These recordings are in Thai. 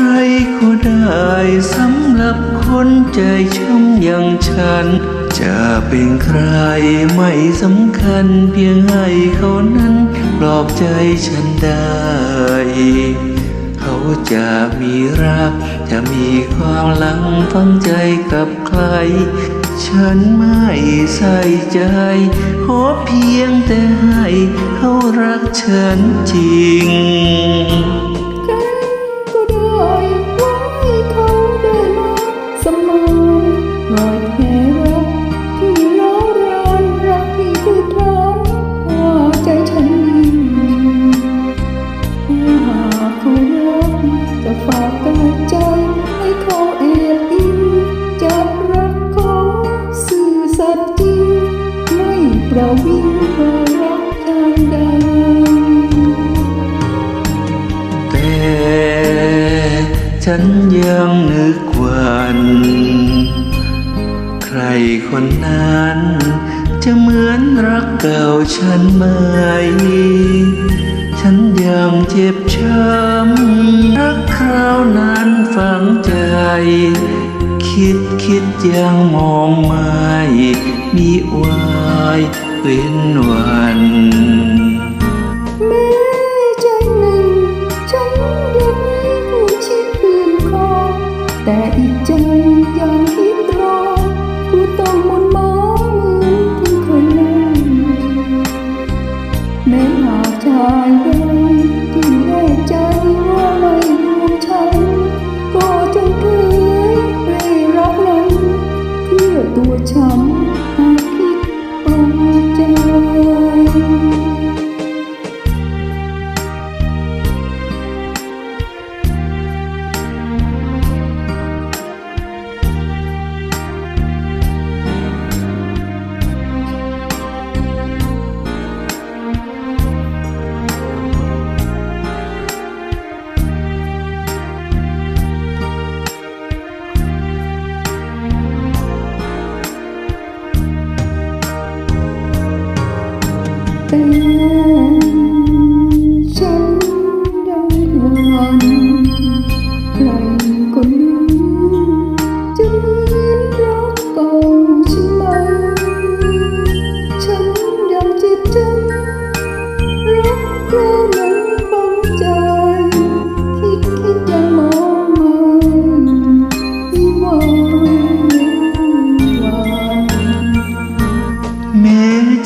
รก็ได้สำหรับคนใจช้ำอย่างฉัน จะเป็นใครไม่สำคัญเพียงให้เขานั้นปลอบใจฉันได้ เขาจะมีรัก จะมีความหลังฝังใจกับใคร ฉันไม่ใส่ใจ ขอเพียงแต่ให้เขารักฉันจริง ไม่ประวิงเพรารักทางใดแต่ฉันยังนึกวันใครคนนั้น จะเหมือนรักเก่าฉันไหม ฉันยังเจ็บช้ำรักคราวนั้นฝังใจ คิดคิดยังมองไม่มีวาย เป็นวันแม้ใจหนึ่งฉันยังมีผู้ชิดคืนคอแต่อีกใจ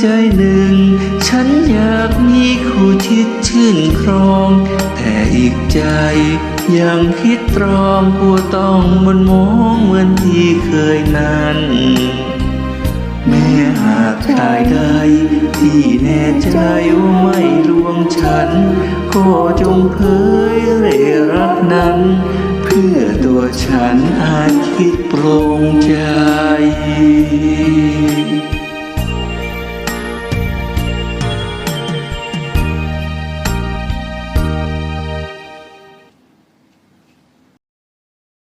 ใจหนึ่ง ฉันอยากมีคู่ชิดชื่นครอง แต่อีกใจยังคิดตรองกลัวต้องมันมองเหมือนที่เคยนั้นแม้หากชายใดที่แน่ใจว่าไม่ลวงฉัน ก็จงเผยเรรักนั้น เพื่อตัวฉันอาจคิดโปร่งใจ